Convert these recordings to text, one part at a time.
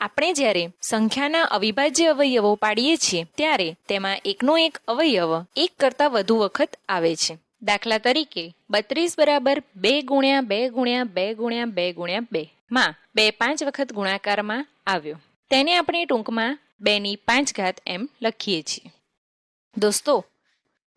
આપણે જ્યારે સંખ્યાના અવિભાજ્ય અવયવો પાડીએ છીએ, ત્યારે તેમાં એકનો એક અવયવ એક કરતાં વધુ વખત આવે છે. દાખલા તરીકે, બત્રીસ બરાબર બે ગુણ્યા બે ગુણ્યા બે ગુણ્યા બે ગુણ્યા બે માં બે પાંચ વખત ગુણાકારમાં આવ્યો. તેને આપણે ટૂંકમાં બેની પાંચ ઘાત એમ લખીએ છીએ. દોસ્તો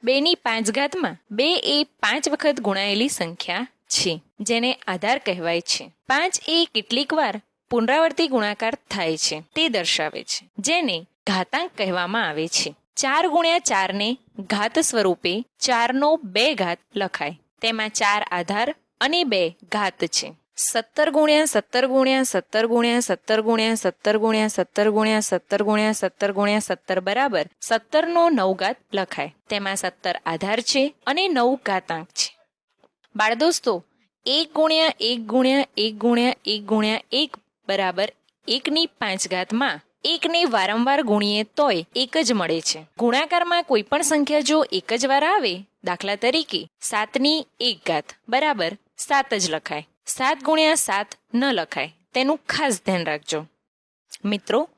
બેની પાંચ ઘાતમાં બે એ પાંચ વખત ગુણાયેલી સંખ્યા છે, જેને આધાર કહેવાય છે. પાંચ એ કેટલીક વાર પુનરાવર્તી ગુણાકાર થાય છે. તે દર્શાવે છે. જેને ઘાતાંક કહેવામાં આવે છે. ચાર ગુણ્યા ચારને ઘાત સ્વરૂપે ચારનો બે ઘાત લખાય. તેમાં ચાર આધાર અને બે ઘાત છે. સત્તર ગુણ્યા સત્તર ગુણ્યા સત્તર ગુણ્યા સત્તર ગુણ્યા સત્તર ગુણ્યા સત્તર ગુણ્યા સત્તર ગુણ્યા સત્તર ગુણ્યા સત્તર બરાબર સત્તરનો નવ ઘાત લખાય. તેમાં સત્તર આધાર છે અને નવ ઘાતાંક છે. બાળ દોસ્તો એક ગુણ્યા એક ગુણ્યા એક ગુણ્યા એક ગુણ્યા એક બરાબર, એકની પાંચ ઘાતમાં, એકને વારંવાર ગુણીએ તોય એક જ મળે છે. ગુણાકારમાં કોઈ પણ સંખ્યા જો એક જ વાર આવે, દાખલા તરીકે સાતની એક ઘાત, બરાબર, સાત જ લખાય. સાત ગુણ્યા સાત ન લખાય, તેનું ખાસ ધ્યાન રાખજો. મિત્રો,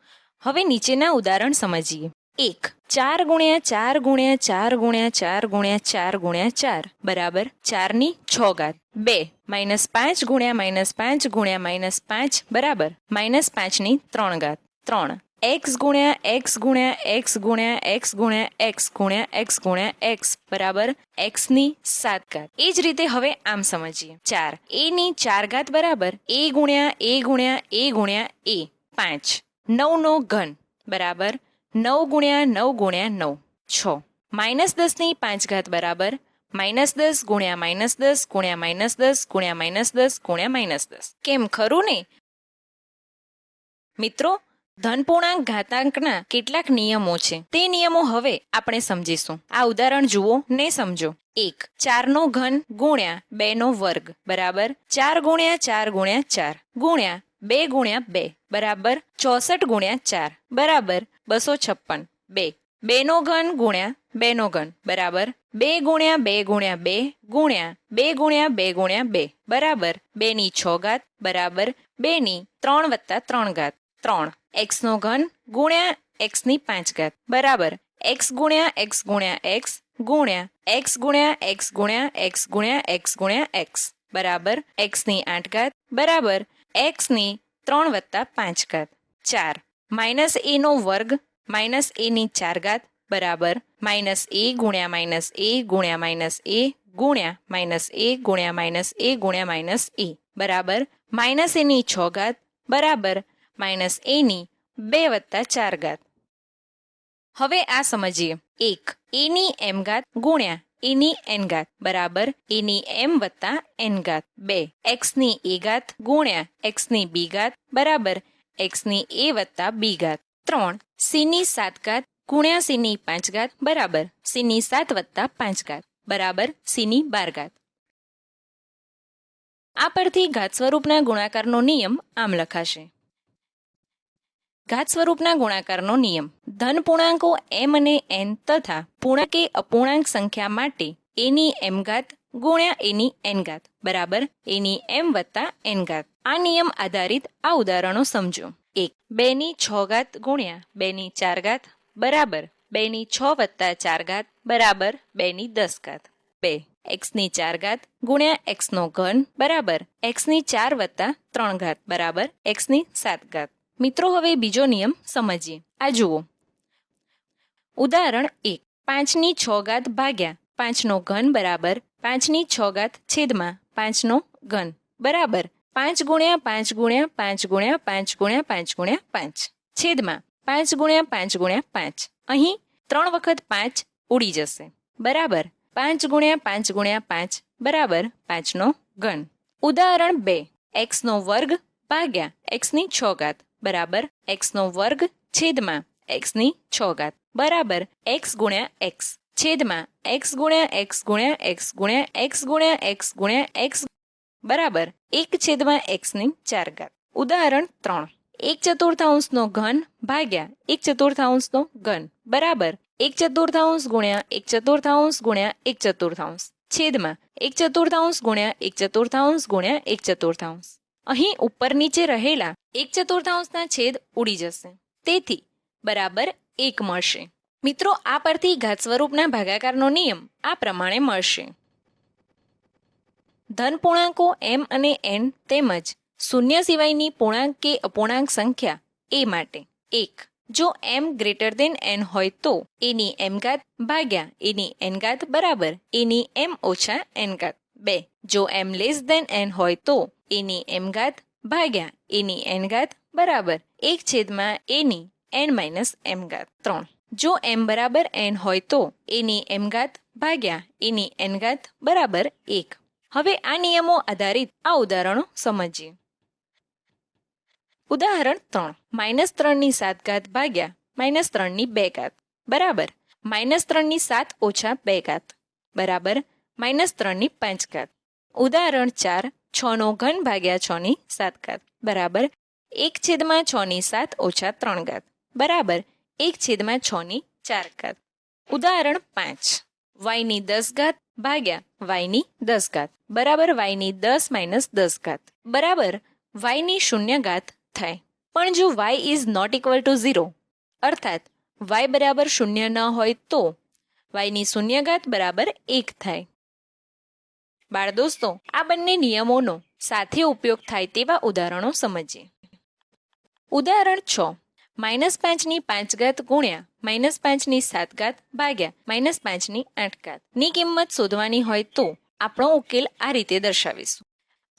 હવે નીચેના ઉદાહરણ સમજીએ. એક. ચાર ગુણ્યા ચાર ગુણ્યા ચાર ગુણ્યા ચાર ગુણ્યા ચાર ગુણ્યા ચાર. બરાબર? ચારની છ ઘાત. બે. માઇનસ પાંચ ગુણ્યા માઇનસ પાંચ ગુણ્યા માઇનસ પાંચ. બરાબર? માઇનસ પાંચની ત્રણ ઘાત. ત્રણ. એક્સ ગુણ્યા એક્સ ગુણ્યા એક્સ ગુણ્યા એક્સ ગુણ્યા એક્સ ગુણ્યા એક્સ ગુણ્યા એક્સ. બરાબર? એક્સની સાત ઘાત. એ જ રીતે હવે આમ સમજીએ. ચાર. એની ચાર ઘાત બરાબર? એ ગુણ્યા એ ગુણ્યા એ ગુણ્યા એ. પાંચ. નવનો ઘન. બરાબર? નવ ગુણ્યા નવ ગુણ્યા નવ. છ. માઇનસ દસની પાંચ ઘાત બરાબર. માઇનસ દસ ગુણ્યા માઇનસ દસ, ગુણ્યા માઇનસ દસ, ગુણ્યા માઇનસ દસ, ગુણ્યા માઇનસ દસ. કેમ ખરું ને? મિત્રો ધનપૂર્ણાંક ઘાતાંકના કેટલાક નિયમો છે. તે નિયમો હવે આપણે સમજીશું. આ ઉદાહરણ જુઓ ને સમજો. એક, ચારનો ઘન ગુણ્યા બે નો વર્ગ. બરાબર? ચાર ગુણ્યા ચાર ગુણ્યા ચાર. ગુણ્યા બે ગુણ્યા બે બરાબર ચોસઠ ગુણ્યા ચાર. બરાબર બસો છપ્પન. બે. બેનો ઘન ગુણ્યા બેનો ઘન. બરાબર. બે ગુણ્યા બે ગુણ્યા બે ગુણ્યા બે ગુણ્યા બે ગુણ્યા બે. બરાબર. બેની છ ઘાત. બરાબર. બેની ત્રણ વત્તા ત્રણ ઘાત. ત્રણ. એક્સનો ઘન ગુણ્યા એક્સની પાંચ ઘાત. બરાબર. એક્સ ગુણ્યા એક્સ ગુણ્યા એક્સ ગુણ્યા એક્સ ગુણ્યા એક્સ ગુણ્યા એક્સ ગુણ્યા એક્સ ગુણ્યા એક્સ. બરાબર. એક્સની આઠ ઘાત. બરાબર. એક્સની ત્રણ વત્તા પાંચ ઘાત. ચાર. માઇનસ એનો વર્ગ માઇનસ એની ચાર ઘાત બરાબર માઇનસ એ ગુણ્યા માઇનસ એ ગુણ્યા માઇનસ એ ગુણ્યા માઇનસ એ ગુણ્યા માઇનસ એ ગુણ્યા માઇનસ એ. બરાબર? માઇનસ એની છ ઘાત બરાબર માઇનસ એની બે વત્તા ચાર ઘાત. હવે આ સમજીએ. એક. એની એમ ઘાત ગુણ્યા એની એન ઘાત, બરાબર? એની એમ વત્તા એન ઘાત. બે એક્સની એ ઘાત ગુણ્યા એક્સની બી ઘાત, બરાબર? એક્સની એ વત્તા બી ઘાત. ત્રણ સીની સાત ઘાત ગુણ્યા સીની પાંચ ઘાત, બરાબર? સીની સાત વત્તા પાંચ ઘાત, બરાબર? સીની બાર ઘાત. આ પરથી ઘાત સ્વરૂપના ગુણાકારનો નિયમ આમ લખાશે. ઘાત સ્વરૂપના ગુણાકારનો નિયમ. ધન પૂર્ણાંકો એમ અને એન તથા પૂર્ણાંક કે અપૂર્ણાંક સંખ્યા માટે એની એમ ઘાત ગુણ્યા એની એન ઘાત. બરાબર? એની એમ વત્તા એન ઘાત. આ નિયમ આધારિત આ ઉદાહરણો સમજો. એક બેની છ ઘાત ગુણ્યા બેની ચાર ઘાત. બરાબર? બેની છ વત્તા ચાર ઘાત. બરાબર? બેની દસ ઘાત. બે એક્સની ચાર ઘાત ગુણ્યા એક્સનો ઘન. બરાબર? એક્સની ચાર વત્તા ત્રણ ઘાત. બરાબર? એક્સની સાત ઘાત. મિત્રો, હવે બીજો નિયમ સમજીએ. આ જુઓ. ઉદાહરણ એક. પાંચની છ ઘાત ભાગ્યા પાંચનો ઘન બરાબર પાંચની છ ઘાત છેદમાં પાંચનો ઘન. બરાબર. પાંચ ગુણ્યા પાંચ ગુણ્યા પાંચ ગુણ્યા પાંચ ગુણ્યા પાંચ ગુણ્યા પાંચ. છેદમાં પાંચ ગુણ્યા પાંચ ગુણ્યા પાંચ. અહીં ત્રણ વખત પાંચ ઉડી જશે. બરાબર. પાંચ ગુણ્યા પાંચ ગુણ્યા પાંચ બરાબર પાંચનો ઘન. ઉદાહરણ બે. એક્સનો વર્ગ ભાગ્યા એક્સની છ ઘાત. બરાબર એક્સનો વર્ગ છેદમાં એક્સની છ ઘાત બરાબર એક્સ ગુણ્યા એક્સ છેદમાં એક્સ ગુણ્યા એક્સ ગુણ્યા એક્સ ગુણ્યા એક્સ ગુણ્યા એક્સ ગુણ્યા એક્સ બરાબર એક છેદમાં એક્સની ચાર ઘાત ઉદાહરણ ત્રણ. એક ચતુર્થાંશનો ઘન ભાગ્યા એક ચતુર્થાંશનો ઘન. બરાબર એક ચતુર્થાંશ ગુણ્યા એક ચતુર્થાંશ ગુણ્યા એક ચતુર્થાંશ. છેદમાં એક ચતુર્થાંશ ગુણ્યા એક ચતુર્થાંશ ગુણ્યા એક ચતુર્થાંશ. અહીં ઉપર નીચે રહેલા એક ચતુર્થાંશના છેદ ઉડી જશે. તેથી, બરાબર એક મળશે. મિત્રો, આ પરથી ઘાત સ્વરૂપના ભાગાકારનો નિયમ આ પ્રમાણે મળશે. ધન પૂર્ણાંકો એમ અને એન તેમજ શૂન્ય સિવાયની પૂર્ણાંક કે અપૂર્ણાંક સંખ્યા એ માટે એક. જો એમ ગ્રેટર દેન એન હોય તો એની એમ ઘાત ભાગ્યા એની એન ઘાત બરાબર એની એમ ઓછા એન ઘાત. બે. જો એમ લેસ દેન એન હોય તો એની એમ ઘાત ભાગ્યા એની એન ઘાત બરાબર. એક છેદમાં એની એન માઇનસ એમ ઘાત. ત્રણ. જો એમ બરાબર એન હોય તો એની એમ ઘાત ભાગ્યા એની એન ઘાત બરાબર એક. હવે આ નિયમો આધારિત આ ઉદાહરણો સમજીએ. ઉદાહરણ ત્રણ. માઇનસ ત્રણની સાત ઘાત ભાગ્યા માઇનસ ત્રણની બે ઘાત. બરાબર. માઇનસ ત્રણની સાત ઓછા બે ઘાત. બરાબર. માઇનસ ત્રણની પાંચ ઘાત. ઉદાહરણ ચાર. છ નો ઘન ભાગ્યા છની સાત ઘાત. બરાબર. એક છેદમાં છની સાત ઓછા ત્રણ ઘાત. બરાબર. એક છેદમાં છની ચાર ઘાત. ઉદાહરણ પાંચ. વાયની દસ ઘાત ભાગ્યા વાયની દસ ઘાત. બરાબર. વાયની દસ માઇનસ દસ ઘાત. બરાબર. વાયની શૂન્ય ઘાત થાય. પણ જો Y is not equal to zero, અર્થાત વાય બરાબર શૂન્ય ન હોય તો વાયની શૂન્ય ઘાત બરાબર એક થાય. બાળ દોસ્તો, આ બંને નિયમોનો સાથે ઉપયોગ થાય તેવા ઉદાહરણો સમજીએ. ઉદાહરણ છ. માઇનસ પાંચની પાંચ ઘાત ગુણ્યા માઇનસ પાંચની સાત ઘાત ભાગ્યા માઇનસ પાંચની આઠ ઘાત. ની કિંમત શોધવાની હોય તો આપણો ઉકેલ આ રીતે દર્શાવીશું.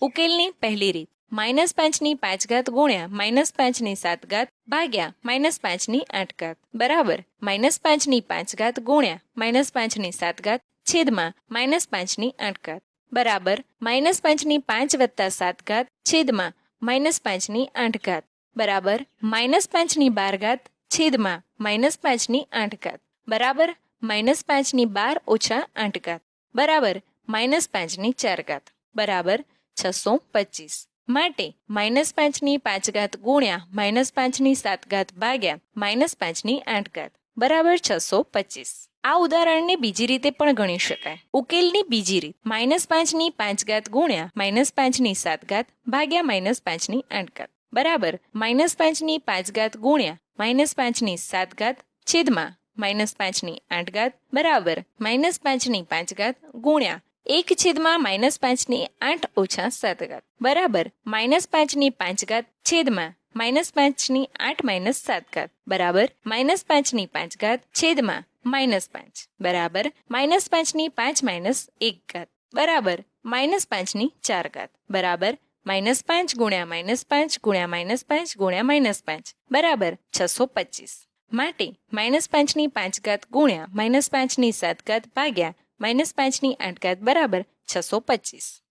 ઉકેલની પહેલી રીત. માઇનસ પાંચની પાંચ ઘાત ગુણ્યા માઇનસ પાંચની સાત ઘાત ભાગ્યા માઇનસ પાંચની આઠ ઘાત. બરાબર. માઇનસ પાંચની પાંચ ઘાત ગુણ્યા માઇનસ પાંચની સાત ઘાત છેદમાં માઇનસ પાંચની આઠ ઘાત. બરાબર માઇનસ પાંચની પાંચ વત્તા સાત ઘાત છેદમાં માઇનસ પાંચની આઠ ઘાત. બરાબર માઇનસ પાંચની બાર ઘાત છેદમાં માઇનસ પાંચની આઠ ઘાત. બરાબર માઇનસ પાંચની બાર ઓછા આઠ ઘાત. બરાબર માઇનસ પાંચની ચાર ઘાત. બરાબર, છસો પચીસ. માટે માઇનસ પાંચની પાંચ ઘાત ગુણ્યા માઇનસ પાંચની સાત ઘાત ભાગ્યા માઇનસ પાંચની આઠ ઘાત. બરાબર, છસો પચીસ. આ ઉદાહરણને બીજી રીતે પણ ગણી શકાય ઉકેલની બીજી રીત માઇનસ પાંચની પાંચ ઘાત ગુણ્યા માઇનસ પાંચની સાત ઘાત ભાગ્યા માઇનસ પાંચની આઠ ઘાત બરાબર માઇનસ પાંચની પાંચ ઘાત ગુણ્યા માઇનસ પાંચની સાત ઘાત છેદમાં માઇનસ પાંચની આઠ ઘાત બરાબર માઇનસ પાંચની પાંચ ઘાત ગુણ્યા એક છેદમાં માઇનસ પાંચની આઠ ઓછા સાત ઘાત બરાબર માઇનસ પાંચની પાંચ ઘાત છેદમાં માઇનસ પાંચની આઠ માઇનસ સાત ઘાત બરાબર માઇનસ પાંચની પાંચ ઘાત છેદમાં માઇનસ પાંચ. બરાબર? માઇનસ પાંચની પાંચ માઇનસ એક ઘાત. બરાબર? માઇનસ પાંચની ચાર ઘાત. બરાબર? માઇનસ પાંચ ગુણ્યા માઇનસ પાંચ ગુણ્યા માઇનસ પાંચ ગુણ્યા માઇનસ પાંચ. બરાબર? છસો પચીસ. માટે માઇનસ પાંચની પાંચ ઘાત ગુણ્યા માઇનસ પાંચની સાત ઘાત ભાગ્યા માઇનસ પાંચની આઠ ઘાત બરાબર છસો પચીસ.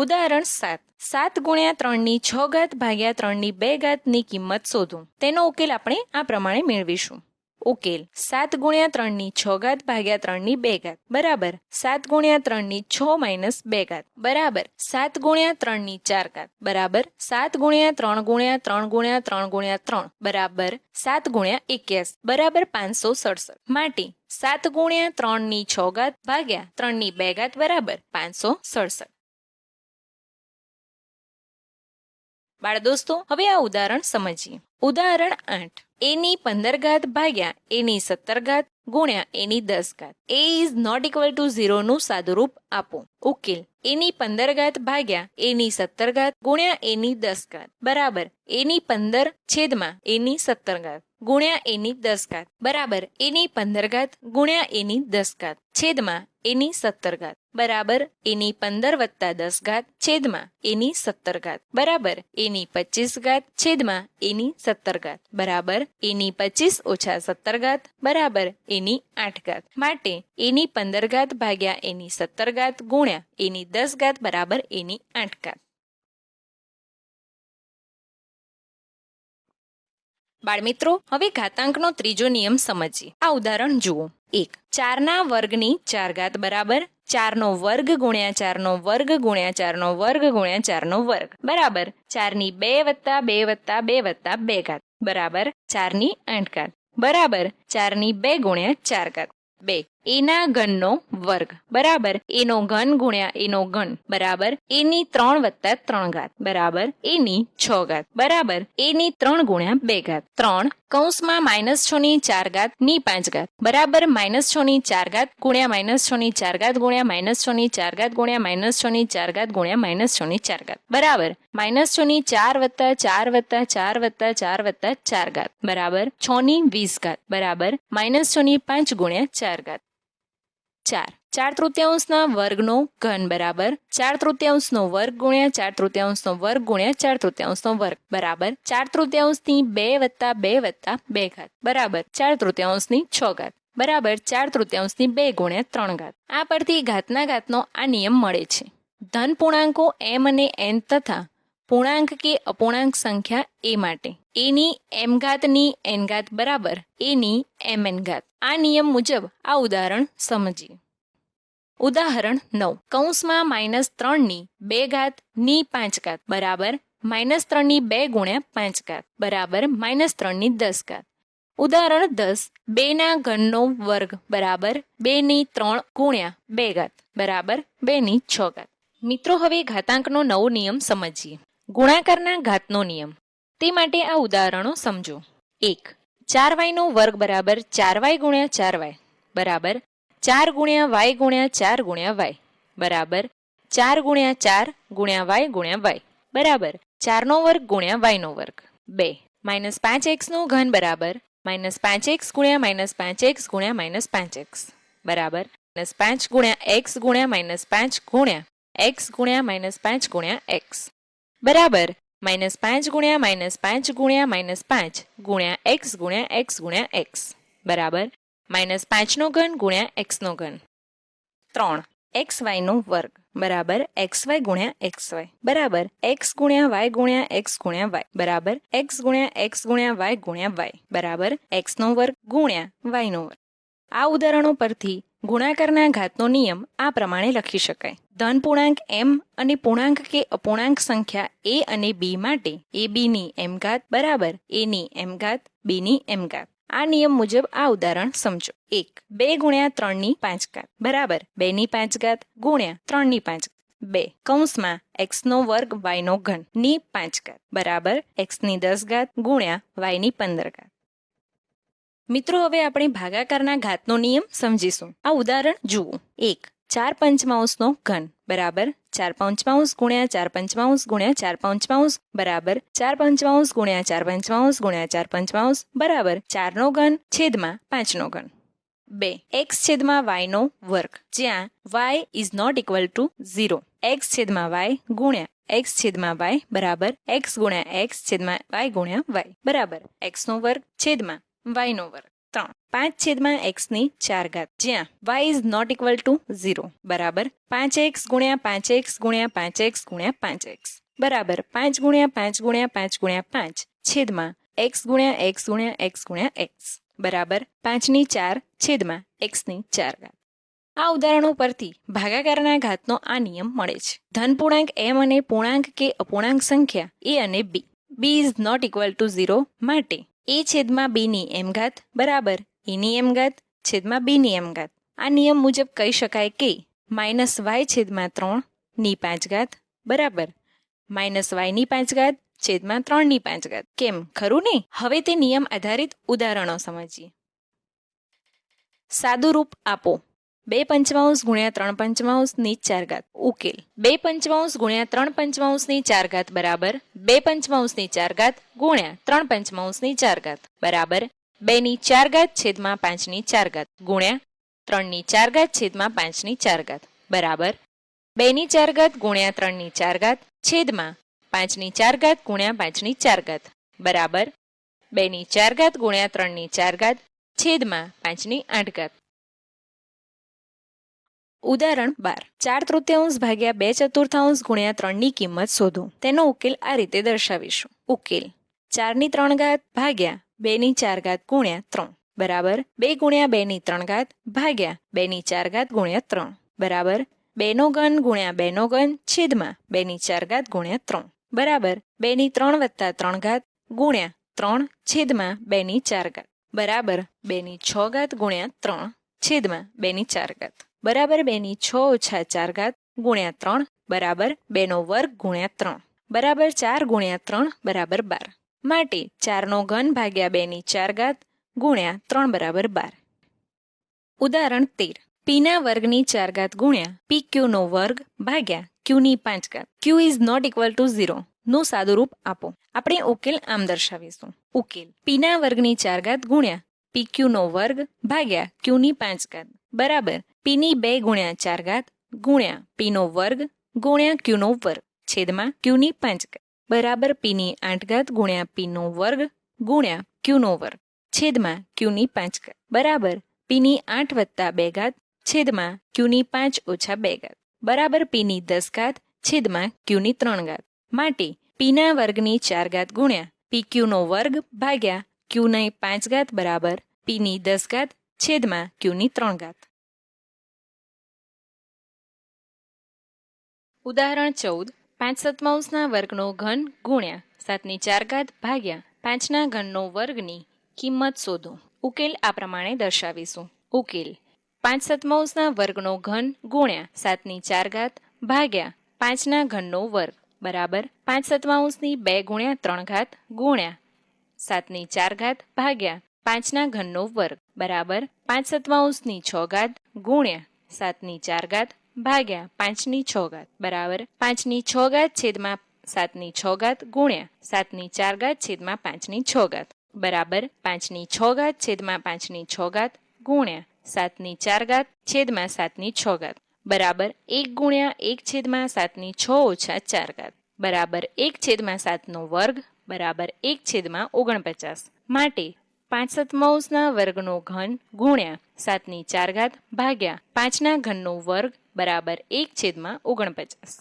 ઉદાહરણ સાત. સાત ગુણ્યા ત્રણની છ ઘાત ભાગ્યા ત્રણની બે ઘાતની કિંમત શોધો. તેનો ઉકેલ આપણે આ પ્રમાણે મેળવીશું. ઉકેલ. સાત ગુણ્યા ત્રણની છ ઘાત ભાગ્યા ત્રણની બે ઘાત. બરાબર. સાત ગુણ્યા ત્રણની છ માઇનસ બે ઘાત. બરાબર. સાત ગુણ્યા ત્રણની ચાર ઘાત. બરાબર. સાત ગુણ્યા ત્રણ ગુણ્યા ત્રણ ગુણ્યા ત્રણ ગુણ્યા ત્રણ. બરાબર. સાત ગુણ્યા એક્યાસ. બરાબર પાંચસો સડસઠ. માટે સાત ગુણ્યા ત્રણની છ ઘાત ભાગ્યા ત્રણની બે ઘાત. બરાબર. પાંચસો સડસઠ. બાળ દોસ્તો હવે આ ઉદાહરણ સમજીએ ઉદાહરણ આઠ એની પંદર ઘાત ભાગ્યા એની સત્તર ઘાત ગુણ્યા એની દસ ઘાત A is not equal to zero નું સાદુરૂપ આપો ઉકેલ એની પંદર ઘાત ભાગ્યા એની સત્તર ઘાત ગુણ્યા એની દસ ઘાત બરાબર એની પંદર છેદમાં એની સત્તર ઘાત ગુણ્યા એની દસ ઘાત બરાબર એની પંદર ઘાત ગુણ્યા એની દસ ઘાત છેદમાં એની સત્તર ઘાત બરાબર, એની પંદર વત્તા દસ ઘાત છેદમાં એની સત્તર ઘાત. બરાબર, એની પચીસ ઘાત છેદમાં એની સત્તર ઘાત. બરાબર, એની પચીસ ઓછા સત્તર ઘાત. બરાબર, એની આઠ ઘાત. માટે એની પંદર ઘાત ભાગ્યા એની સત્તર ઘાત ગુણ્યા એની દસ ઘાત બરાબર એની આઠ ઘાત. બાળમિત્રો, હવે ઘાતાંકનો ત્રીજો નિયમ સમજીએ. આ ઉદાહરણ જુઓ. એક, ચારના વર્ગની ચાર ઘાત બરાબર ચારનો વર્ગ ગુણ્યા ચારનો વર્ગ ગુણ્યા ચારનો વર્ગ ગુણ્યા ચારનો વર્ગ. બરાબર? ચારની બે વત્તા બે વત્તા બે વત્તા બે ઘાત. બરાબર? ચારની આઠ ઘાત. બરાબર? ચારની બે ગુણ્યા ચાર ઘાત. બે. એના ઘનનો વર્ગ, બરાબર? એનો ઘન ગુણ્યા એનો ઘન, બરાબર? એની ત્રણ વત્તા ત્રણ ઘાત, બરાબર? એની છ ઘાત, બરાબર? એની ત્રણ ગુણ્યા બે ઘાત. ત્રણ કૌંસમાં માઇનસ છ ની ચાર ઘાત, ની પાંચ ઘાત, બરાબર? માઇનસ છ ની ચાર ઘાત ગુણ્યા માઇનસ છ ની ચાર ઘાત ગુણ્યા માઇનસ છ ની ચાર ઘાત ગુણ્યા માઇનસ છ ની ચાર ઘાત ગુણ્યા માઇનસ છ ની ચાર ઘાત, બરાબર? માઇનસ છ ની ચાર વત્તા ચાર વત્તા ચાર વત્તા ચાર વત્તા ચાર ઘાત, બરાબર? છ ની વીસ ઘાત, બરાબર? માઇનસ છ ની પાંચ ગુણ્યા ચાર ઘાત. ચાર. ચાર તૃતીયાંશના વર્ગનો ઘન બરાબર. ચાર તૃતીયાંશનો વર્ગ ગુણ્યા ચાર તૃતીયાંશનો વર્ગ ગુણ્યા ચાર તૃતીયાંશનો વર્ગ બરાબર. ચાર તૃતીયાંશની બે વત્તા બે વત્તા બે ઘાત બરાબર. ચાર તૃતીયાંશની છ ઘાત બરાબર. ચાર તૃતીયાંશની બે ગુણ્યા ત્રણ ઘાત. આ પરથી ઘાતના ઘાતનો આ નિયમ મળે છે. ધન પૂર્ણાંકો એમ અને એન તથા પૂર્ણાંક કે અપૂર્ણાંક સંખ્યા એ માટે. એની એમ ઘાતની એન ઘાત બરાબર એની એમ એન ઘાત. આ નિયમ મુજબ આ ઉદાહરણ સમજીએ. ઉદાહરણ નવ. કૌંસમાં માઇનસ ત્રણની બે ઘાતની પાંચ ઘાત. બરાબર, માઇનસ ત્રણની બે ગુણ્યા પાંચ ઘાત. બરાબર, માઇનસ ત્રણની દસ ઘાત. ઉદાહરણ દસ. બેના ઘનનો વર્ગ. બરાબર બેની ત્રણ ગુણ્યા બે ઘાત. બરાબર બેની છ ઘાત. મિત્રો, હવે ઘાતાંકનો નવો નિયમ સમજીએ. ગુણાકારના ઘાતનો નિયમ. તે માટે આ ઉદાહરણો સમજો. એક, ચાર વાયનો વર્ગ બરાબર ચાર વાય ગુણ્યા ચાર વાય. બરાબર ચાર ગુણ્યા વાય ગુણ્યા ચાર ગુણ્યા વાય. બરાબર ચાર ગુણ્યા ચાર ગુણ્યા વાય ગુણ્યા વાય. બરાબર ચારનો વર્ગ ગુણ્યા વાયનો વર્ગ. બે, માઇનસ પાંચ એક્સનો ઘન બરાબર માઇનસ પાંચ એક્સ ગુણ્યા માઇનસ પાંચ એક્સ ગુણ્યા માઇનસ પાંચ એક્સ. બરાબર માઇનસ પાંચ ગુણ્યા એક્સ ગુણ્યા માઇનસ પાંચ ગુણ્યા એક્સ ગુણ્યા માઇનસ પાંચ ગુણ્યા એક્સ. બરાબર. માઇનસ પાંચ ગુણ્યા માઇનસ પાંચ ગુણ્યા માઇનસ પાંચ ગુણ્યા એક્સ ગુણ્યા એક્સ ગુણ્યા એક્સ. બરાબર? માઇનસ પાંચનો ઘન ગુણ્યા એક્સનો ઘન. ત્રણ. એક્સ વાયનો વર્ગ. બરાબર? એક્સ વાય ગુણ્યા એક્સ વાય. બરાબર? એક્સ ગુણ્યા વાય ગુણ્યા એક્સ ગુણ્યા વાય. બરાબર? એક્સ ગુણ્યા એક્સ ગુણ્યા વાય ગુણ્યા વાય. બરાબર? એક્સનો વર્ગ ગુણ્યા વાયનો વર્ગ. આ ઉદાહરણો પરથી ગુણાકારના ઘાતનો નિયમ આ પ્રમાણે લખી શકાય. ધન પૂર્ણાંક એમ અને પૂર્ણાંક કે અપૂર્ણાંક સંખ્યા એ અને બી માટે એ બીની એમ ઘાત બરાબર એની એમ ઘાત બીની એમ ઘાત. આ નિયમ મુજબ આ ઉદાહરણ સમજો. એક, બે ગુણ્યા ત્રણની પાંચ ઘાત. બરાબર બેની પાંચ ઘાત ગુણ્યા ત્રણની પાંચ બે, કૌંસમાં એક્સનો વર્ગ વાયનો ઘનની પાંચ ઘાત. બરાબર એક્સની દસ ઘાત ગુણ્યા વાયની પંદર ઘાત. મિત્રો, હવે આપણે ભાગાકારના ઘાતનો નિયમ સમજીશું. આ ઉદાહરણ જુઓ. એક, ચાર પંચમાંશનો ઘન, બરાબર? ચાર પંચમાંશ ગુણ્યા ચાર પંચમાંશ ગુણ્યા ચાર પંચમાંશ, બરાબર? ચાર પંચમાંશ ગુણ્યા ચાર પંચમાંશ ગુણ્યા ચાર પંચમાંશ, બરાબર? ચારનો ઘન છેદમાં પાંચનો ઘન. બે, એક્સ છેદમાં વાયનો વર્ગ. જ્યાં Y is not equal to zero. X છેદમાં વાય ગુણ્યા એક્સ છેદમાં વાય, બરાબર? એક્સ ગુણ્યા એક્સ છેદમાં વાય ગુણ્યા વાય, બરાબર? એક્સનો વર્ગ છેદમાં વાયનો વર્ગ. ત્રણ. પાંચ છેદમાં એક્સની ચાર ઘાત. જ્યાં Y is not equal to zero બરાબર. પાંચ એક્સ ગુણ્યા પાંચ એક્સ ગુણ્યા પાંચ એક્સ ગુણ્યા પાંચ એક્સ બરાબર. પાંચ ગુણ્યા પાંચ ગુણ્યા પાંચ ગુણ્યા પાંચ. છેદમાં એક્સ ગુણ્યા એક્સ ગુણ્યા એક્સ ગુણ્યા એક્સ બરાબર. પાંચની ચાર છેદમાં એક્સની ચાર ઘાત. આ ઉદાહરણો પરથી ભાગાકારના ઘાતનો આ નિયમ મળે છે. ધન પૂર્ણાંક એમ અને પૂર્ણાંક કે અપૂર્ણાંક સંખ્યા એ અને B B is not equal to zero માટે એ છેદમાં બીની એમ ઘાત બરાબર. એની એમ ઘાત છેદમાં બીની એમ ઘાત. આ નિયમ મુજબ કહી શકાય કે માઇનસ વાય છેદમાં ત્રણની પાંચ ઘાત બરાબર. માઇનસ વાયની પાંચ ઘાત છેદમાં ત્રણની પાંચ ઘાત. કેમ? ખરું ને? હવે તે નિયમ આધારિત ઉદાહરણો સમજીએ. સાદું રૂપ આપો. બે પંચમાંશ ગુણ્યા ત્રણ પંચમાંશની ચાર ઘાત ઉકેલ બે પંચમાંશ ગુણ્યા ત્રણ પંચમાંશની ચાર ઘાત બરાબર બે પંચમાંશની ચાર ઘાત ગુણ્યા ત્રણ પંચમાંશની ચાર ઘાત બરાબર બેની ચાર ઘાત છેદમાં પાંચની ચાર ઘાત ગુણ્યા ત્રણની ચાર ઘાત છેદમાં પાંચની ચાર ઘાત બરાબર બેની ચાર ઘાત ગુણ્યા ત્રણની ચાર ઘાત છેદમાં પાંચની ચાર ઘાત ગુણ્યા પાંચની ચાર ઘાત બરાબર બેની ચાર ઘાત ગુણ્યા ત્રણની ચાર ઘાત છેદમાં પાંચની આઠ ઘાત ઉદાહરણ બાર. ચાર તૃતીયાંશ ભાગ્યા બે ચતુર્થાંશ ગુણ્યા ત્રણની કિંમત શોધો. તેનો ઉકેલ આ રીતે દર્શાવીશું. ઉકેલ. ચારની ત્રણ ઘાત ભાગ્યા બેની ચાર ઘાત ગુણ્યા ત્રણ. બરાબર. બે ગુણ્યા બેની ત્રણ ઘાત ભાગ્યા બેની ચાર ઘાત ગુણ્યા ત્રણ. બરાબર. બેનો ઘન ગુણ્યા બેનો ઘન છેદમાં બેની ચાર ઘાત ગુણ્યા ત્રણ. બરાબર. બેની ત્રણ વત્તા ત્રણ ઘાત ગુણ્યા ત્રણ છેદમાં બેની ચાર ઘાત. બરાબર. બેની છ ઘાત ગુણ્યા ત્રણ છેદમાં બેની ચાર ઘાત. બરાબર બેની છ ઓછા ચાર ઘાત ગુણ્યા ત્રણ, બરાબર બેનો વર્ગ ગુણ્યા ત્રણ. બરાબર ચાર ગુણ્યા ત્રણ, બરાબર બાર. માટે ચારનો ઘન ભાગ્યા બેની ચાર ઘાત ગુણ્યા ત્રણ, બરાબર બાર. ઉદાહરણ તેર. પીના વર્ગની ચાર ઘાત ગુણ્યા પી ક્યુનો વર્ગ ભાગ્યા ક્યુની પાંચ ઘાત. Q is not equal to zero. નું સાદુરૂપ આપો. આપણે ઉકેલ આમ દર્શાવીશું. ઉકેલ. પીના વર્ગની ચાર ઘાત ગુણ્યા પી ક્યુનો વર્ગ ભાગ્યા ક્યુની પાંચ ઘાત બરાબર પીની બે ગુણ્યા ચાર ઘાત ગુણ્યા પીનો વર્ગ ગુણ્યા ક્યુનો વર્ગ છેદમાં ક્યુની પાંચ ઘાત બરાબર પીની આઠ ઘાત ગુણ્યા પીનો વર્ગ ગુણ્યા ક્યુનો વર્ગ છેદમાં ક્યુની પાંચ ઘાત બરાબર પીની આઠ વત્તા બે ઘાત છેદમાં ક્યુની પાંચ ઓછા બે ઘાત બરાબર પીની દસ ઘાત છેદમાં ક્યુની ત્રણ ઘાત માટે પીના વર્ગની ચાર ઘાત ગુણ્યા પી ક્યુનો વર્ગ ભાગ્યા ક્યુની પાંચ ઘાત બરાબર પીની દસ ઘાત, છેદમાં ક્યુની ત્રણ ઘાત. ઉદાહરણ ચૌદ. પાંચ સતમાંશના વર્ગનો ઘન ગુણ્યા સાતની ચાર ઘાત ભાગ્યા પાંચના ઘનનો વર્ગની કિંમત શોધો. ઉકેલ આ પ્રમાણે દર્શાવીશું. ઉકેલ. પાંચ સતમાંશના વર્ગનો ઘન ગુણ્યા સાતની ચાર ઘાત ભાગ્યા પાંચના ઘનનો વર્ગ. બરાબર. પાંચ સતમાંશની બે ગુણ્યા ત્રણ ઘાત ગુણ્યા સાતની ચાર ઘાત ભાગ્યા પાંચના ઘનનો વર્ગ, બરાબર પાંચ સત્વાંશની છ ઘાત ગુણ્યા સાતની ચાર ઘાત ભાગ્યા પાંચની છ ઘાત, બરાબર પાંચની છ ઘાત છેદમાં સાતની છ ઘાત ગુણ્યા સાતની ચાર ઘાત છેદમાં પાંચની છ ઘાત, બરાબર પાંચની છ ઘાત છેદમાં પાંચની છ ઘાત ગુણ્યા સાતની ચાર ઘાત છેદમાં સાતની છ ઘાત, બરાબર એક ગુણ્યા એક છેદમાં સાતની છ ઓછા ચાર ઘાત, બરાબર એક છેદમાં સાતનો વર્ગ બરાબર એક છેદમાં ઓગણપચાસ. માટે પાંચ સતમાઉસના વર્ગનો ઘન ગુણ્યા સાતની ચાર ઘાત ભાગ્યા પાંચના ઘનનો વર્ગ બરાબર એક છેદમાં ઓગણપચાસ.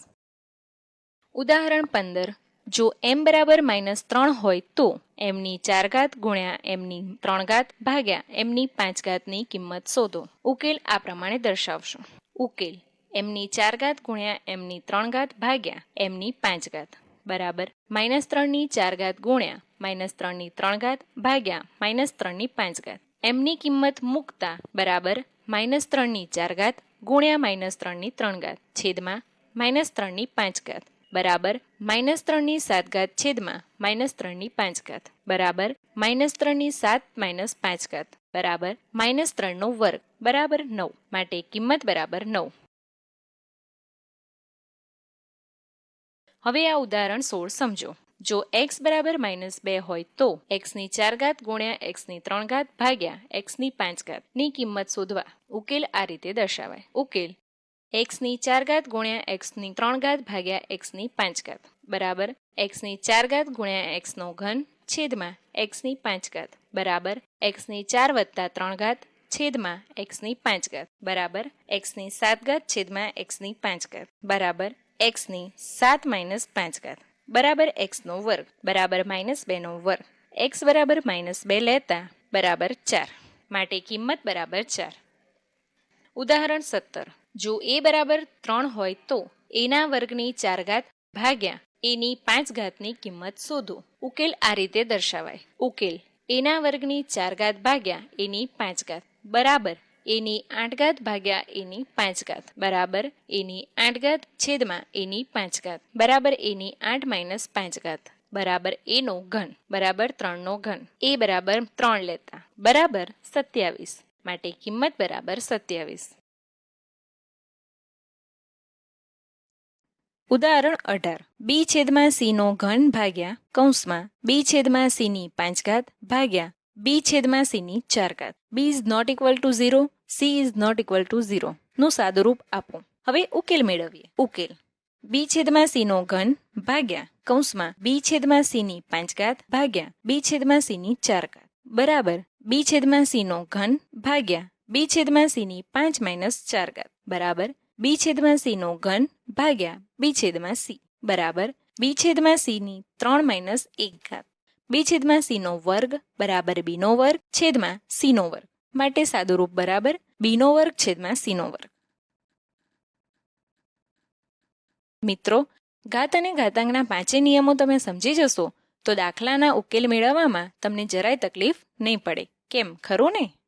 ઉદાહરણ પંદર. જો એમ બરાબર માઇનસ ત્રણ હોય તો એમની ચાર ઘાત ગુણ્યા એમની ત્રણ ઘાત ભાગ્યા એમની પાંચ ઘાતની કિંમત શોધો. ઉકેલ આ પ્રમાણે દર્શાવશો. ઉકેલ. એમની ચાર ઘાત ગુણ્યા એમની ત્રણ ઘાત ભાગ્યા એમની પાંચ ઘાત. બરાબર? માઇનસ ત્રણની ચાર ઘાત ગુણ્યા માઇનસ ત્રણની ત્રણ ઘાત ભાગ્યા માઇનસ ત્રણની પાંચ ઘાત. એમની કિંમત મૂકતા, બરાબર? માઇનસ ત્રણની ચાર ઘાત ગુણ્યા માઇનસ ત્રણની ત્રણ ઘાત છેદમાં માઇનસ ત્રણની પાંચ ઘાત. બરાબર? માઇનસ ત્રણની સાત ઘાત છેદમાં માઇનસ ત્રણની પાંચ ઘાત. બરાબર? માઇનસ ત્રણની સાત માઇનસ પાંચ ઘાત. બરાબર? માઇનસ ત્રણનો વર્ગ. બરાબર? નવ. માટે કિંમત બરાબર નવ. હવે આ ઉદાહરણ સોળ સમજો જો x બરાબર માઇનસ બે હોય તો એક્સની ચાર ઘાત ગુણ્યા એક્સની ત્રણ ઘાત ભાગ્યા એક્સની પાંચ ઘાતની કિંમત શોધવા ઉકેલ આ રીતે દર્શાવાય ઉકેલ એક્સની ચાર ઘાત ગુણ્યા એક્સની ત્રણ ઘાત ભાગ્યા એક્સની પાંચ ઘાત બરાબર એક્સની ચાર ઘાત ગુણ્યા એક્સનો ઘન છેદમાં એક્સની પાંચ ઘાત બરાબર એક્સની ચાર વત્તા ત્રણ ઘાત છેદમાં એક્સની પાંચ ઘાત બરાબર એક્સની સાત ઘાત છેદમાં એક્સની પાંચ ઘાત બરાબર એક્સની સાત માઇનસ પાંચ ઘાત. બરાબર એક્સનો વર્ગ. બરાબર માઇનસ બેનો વર્ગ. એક્સ બરાબર માઇનસ બે લેતા બરાબર ચાર. માટે કિંમત બરાબર ચાર. ઉદાહરણ સત્તર. જો એ બરાબર ત્રણ હોય તો એના વર્ગની ચાર ઘાત ભાગ્યા એની પાંચ ઘાતની કિંમત શોધો. ઉકેલ આ રીતે દર્શાવાય. ઉકેલ. એના વર્ગની ચાર ઘાત ભાગ્યા એની પાંચ ઘાત. બરાબર એની આઠ ઘાત ભાગ્યા એની પાંચ ઘાત બરાબર એની આઠ ઘાત છેદમાં એની પાંચ બરાબર એની આઠ માઇનસ પાંચ ઘાત બરાબર એનો ઘન. બરાબર ત્રણનો ઘન. એ બરાબર ત્રણ લેતા. બરાબર સત્યાવીસ. માટે કિંમત બરાબર સત્યાવીસ. ઉદાહરણ અઢાર. બી છેદમાં સી નો ઘન ભાગ્યા કૌંસમાં. બી છેદમાં સી ની પાંચ ઘાત ભાગ્યા બી છેદમાં સીની ચાર ઘાત. B is not equal to zero, C is not equal to zero. નું સાદુરૂપ આપો. હવે ઉકેલ મેળવીએ. ઉકેલ. બી છેદમાં સી નો ઘન ભાગ્યા કૌંસમાં બી છેદમાં સી ની પાંચ ઘાત ભાગ્યા બી છેદમાં સી ની ચાર ઘાત. બરાબર. બી છેદમાં સી નો ઘન ભાગ્યા બી છેદમાં સી ની પાંચ માઇનસ ચાર ઘાત. બરાબર. બી છેદમાં સી નો ઘન ભાગ્યા બી છેદમાં સી. બરાબર. બી છેદમાં સી ની ત્રણ માઇનસ એક ઘાત. બી છેદમાં સી નો વર્ગ બરાબર બી નો વર્ગ છેદમાં સી નો વર્ગ માટે સાદુરૂપ બરાબર બી નો વર્ગ છેદમાં સી નો વર્ગ. મિત્રો, ઘાત અને ઘાતાંકના પાંચે નિયમો તમે સમજી જશો તો દાખલાના ઉકેલ મેળવવામાં તમને જરાય તકલીફ નહીં પડે. કેમ? ખરું ને?